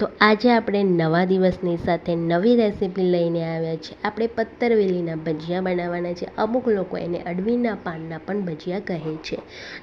તો આજે આપણે નવા દિવસની સાથે નવી રેસીપી લઈને આવ્યા છે આપણે પત્તરવેલીના ભજીયા બનાવવાના છે. અમુક લોકો એને અડવીના પાનના પણ ભજીયા કહે છે.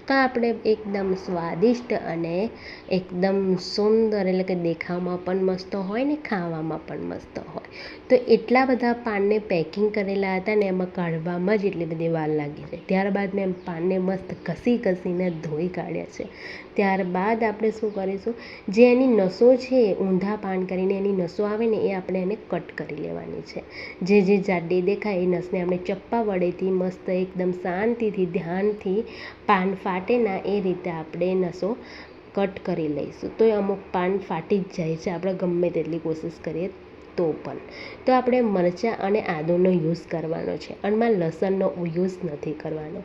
તો આપણે એકદમ સ્વાદિષ્ટ અને એકદમ સુંદર એટલે કે દેખાવમાં પણ મસ્ત હોય ને ખાવામાં પણ મસ્ત હોય. તો એટલા બધા પાનને પેકિંગ કરેલા હતા ને એમાં કાઢવામાં જ એટલી બધી વાર લાગી છે ત્યારબાદ મેં પાનને મસ્ત ઘસી ઘસીને ધોઈ કાઢ્યા છે. ત્યારબાદ આપણે શું કરીશું? જે એની નસો છે ઊંધા પાન કરીને એની નસો આવે ને એ આપણે એને કટ કરી લેવાની છે. જે જે જાડી દેખાય એ નસને આપણે ચપ્પા વડેથી મસ્ત એકદમ શાંતિથી, ધ્યાનથી પાન ફાટે ના એ રીતે આપણે નસો કટ કરી લઈશું. તો એ અમુક પાન ફાટી જ જાય છે. આપણે ગમે તેટલી કોશિશ કરીએ તો પણ. તો આપણે મરચાં અને આદુનો યુઝ કરવાનો છે. આમાં લસણનો યુઝ નથી કરવાનો.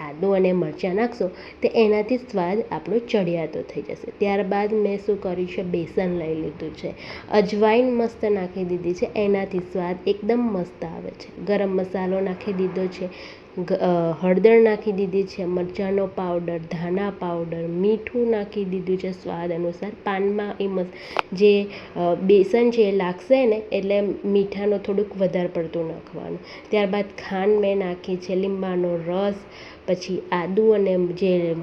આદું અને મરચાં નાખશો તો એનાથી સ્વાદ આપણો ચડિયાતો થઈ જશે. ત્યારબાદ મેં શું કર્યું છે? બેસન લઈ લીધું છે. અજવાઈન મસ્ત નાખી દીધી છે. એનાથી સ્વાદ એકદમ મસ્ત આવે છે. ગરમ મસાલો નાખી દીધો છે. હળદર નાખી દીધી છે. મરચાંનો પાવડર ધાણા પાવડર મીઠું નાખી દીધું છે. સ્વાદ અનુસાર પાનમાં એ જે બેસન છે એ લાગશે ને, એટલે મીઠાનો થોડુંક વધારે પડતું નાખવાનું. ત્યારબાદ ખાંડ મેં નાખી છે, લીંબાનો રસ, પછી આદું અને જે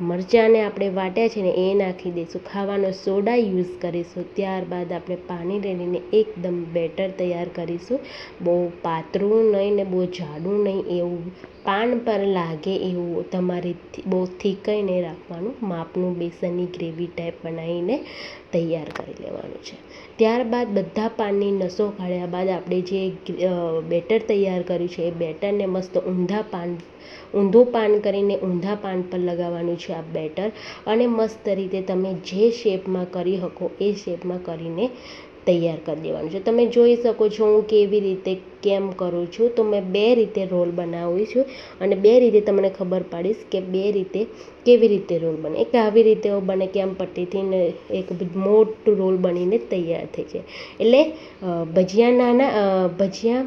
મરચાંને આપણે વાટ્યા છે ને એ નાખી દઈશું. ખાવાનો સોડા યુઝ કરીશું. ત્યારબાદ આપણે પાણી રેડીને એકદમ બેટર તૈયાર કરીશું. બહુ પાતળું નહીં ને બહુ જાડું નહીં એવું પાન પર લાગે એવું તમારે બહુ થીકય રાખવાનું. માપનું બેસનની ગ્રેવી ટાઈપ બનાવીને તૈયાર કરી લેવાનું છે. ત્યારબાદ બધા પાનની નસો કાઢ્યા બાદ આપણે જે બેટર તૈયાર કર્યું છે એ બેટરને મસ્ત ઊંધા પાન, ઊંધું પાન કરીને ઊંધા પાન પર લગાવવાનું છે. આ બેટર. અને મસ્ત રીતે તમે જે શેપમાં કરી શકો એ શેપમાં કરીને તૈયાર કરી દેવાનું છે. તમે જોઈ શકો છો હું કેવી રીતે કેમ કરું છું. તો મેં બે રીતે રોલ બનાવું છું. અને બે રીતે તમને ખબર પાડીશ કે બે રીતે કેવી રીતે રોલ બને. એક આવી રીતે બને કે આમ પટ્ટીથી એક મોટું રોલ બનીને તૈયાર થઈ જાય. એટલે ભજીયા નાના ભજીયા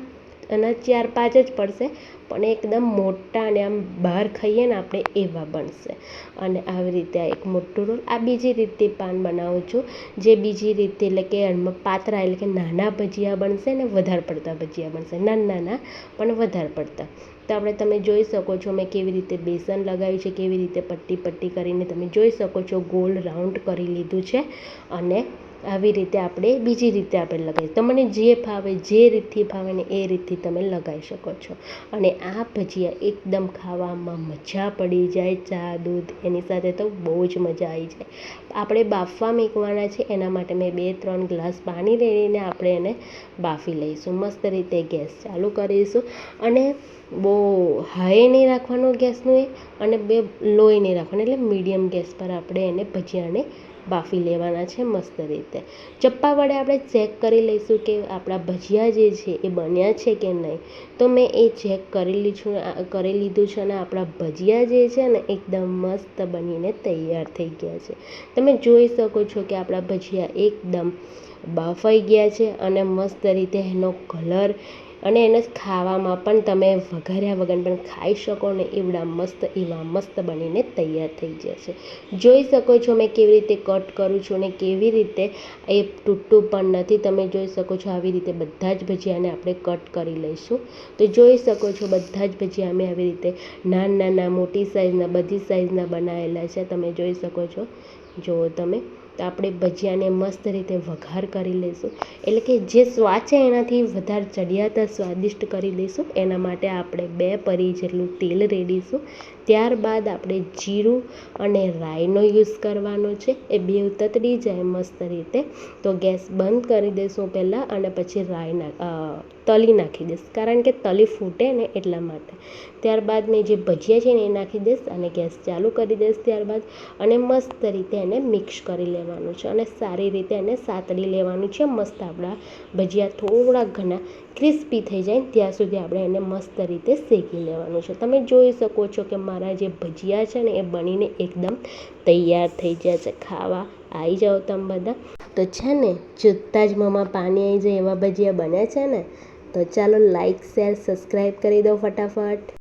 અને ચાર પાંચ જ પડશે. પણ એકદમ મોટા અને આમ બહાર ખાઈએ ને આપણે એવા બનશે. અને આવી રીતે આ એક મોટું રોલ. આ બીજી રીતે પાન બનાવું છું. જે બીજી રીતે એટલે કે એમાં પાતળા એટલે કે નાના ભજીયા બનશે ને વધારે પડતા ભજીયા બનશે. નાના નાના, પણ વધારે પડતા. તો આપણે તમે જોઈ શકો છો મેં કેવી રીતે બેસન લગાવ્યું છે, કેવી રીતે પટ્ટી પટ્ટી કરીને તમે જોઈ શકો છો. ગોળ રાઉન્ડ કરી લીધું છે. અને આવી રીતે આપણે બીજી રીતે આપણે લગાવીએ તમને જે ફાવે, જે રીતથી ફાવે ને એ રીતથી તમે લગાવી શકો છો. અને આ ભજીયા એકદમ ખાવામાં મજા પડી જાય. ચા, દૂધ એની સાથે તો બહુ જ મજા આવી જાય. આપણે બાફવા મૂકવાના છે, એના માટે મેં બે, ત્રણ ગ્લાસ પાણી લઈને આપણે એને બાફી લઈશું. મસ્ત રીતે ગેસ ચાલુ કરીશું. અને બહુ હાઈ નહીં રાખવાનો ગેસનું એ, અને બે લોય નહીં રાખવાનું. એટલે મીડિયમ ગેસ પર આપણે એને ભજીયાને બાફી લેવાના છે મસ્ત રીતે. ચપ્પા વડે આપણે ચેક કરી લઈશું કે આપણા ભજીયા જે છે એ બન્યા છે કે નહીં. તો મેં એ ચેક કરી લીધું કરી લીધું છે અને આપણા ભજીયા જે છે ને એકદમ મસ્ત બનીને તૈયાર થઈ ગયા છે. તમે જોઈ શકો છો કે આપણા ભજીયા એકદમ બાફાઈ ગયા છે અને મસ્ત રીતે એનો કલર અને એને ખાવામાં પણ તમે વઘાર્યા વગર પણ ખાઈ શકો ને એવડા મસ્ત, એવા મસ્ત બનીને તૈયાર થઈ જશે. જોઈ શકો છો મેં કેવી રીતે કટ કરું છું ને કેવી રીતે એ તૂટતું પણ નથી. તમે જોઈ શકો છો આવી રીતે બધા જ ભજીયાને આપણે કટ કરી લઈશું. તો જોઈ શકો છો બધા જ ભજીયા અમે આવી રીતે નાના નાના મોટી સાઇઝના બધી સાઇઝના બનાવેલા છે. તમે જોઈ શકો છો જુઓ તમે, તો આપણે ભજીયાને મસ્ત રીતે વઘાર કરી લઈશું. એટલે કે જે સ્વાદ છે એનાથી વધારે ચડિયાતા, સ્વાદિષ્ટ કરી લઈશું. એના માટે આપણે બે પરી જેટલું તેલ રેડીશું ત્યારબાદ આપણે જીરું અને રાઈનો યુઝ કરવાનો છે. એ બે તતડી જાય મસ્ત રીતે. તો ગેસ બંધ કરી દઈશું પહેલાં અને પછી રાઈ તલી નાખી દઈશ. કારણ કે તલી ફૂટે ને એટલા માટે. ત્યારબાદ મેં જે ભજીયા છે ને એ નાખી દઈશ અને ગેસ ચાલુ કરી દઈશ ત્યારબાદ. અને મસ્ત રીતે એને મિક્સ કરી લેવાનું છે અને સારી રીતે એને સાતડી લેવાનું છે. મસ્ત આપણા ભજીયા થોડા ઘણા ક્રિસ્પી થઈ જાય ત્યાં સુધી આપણે એને મસ્ત રીતે શેકી લેવાનું છે. તમે જોઈ શકો છો કે મારા જે ભજીયા છે ને એ બનીને એકદમ તૈયાર થઈ ગયા છે. ખાવા આવી જાઓ તમે બધા. તો છે ને, જોતાં જ મમા પાણી આવી જાય એવા ભજીયા બન્યા છે ને? તો ચાલો લાઈક શેર સબસ્ક્રાઈબ કરી દો ફટાફટ.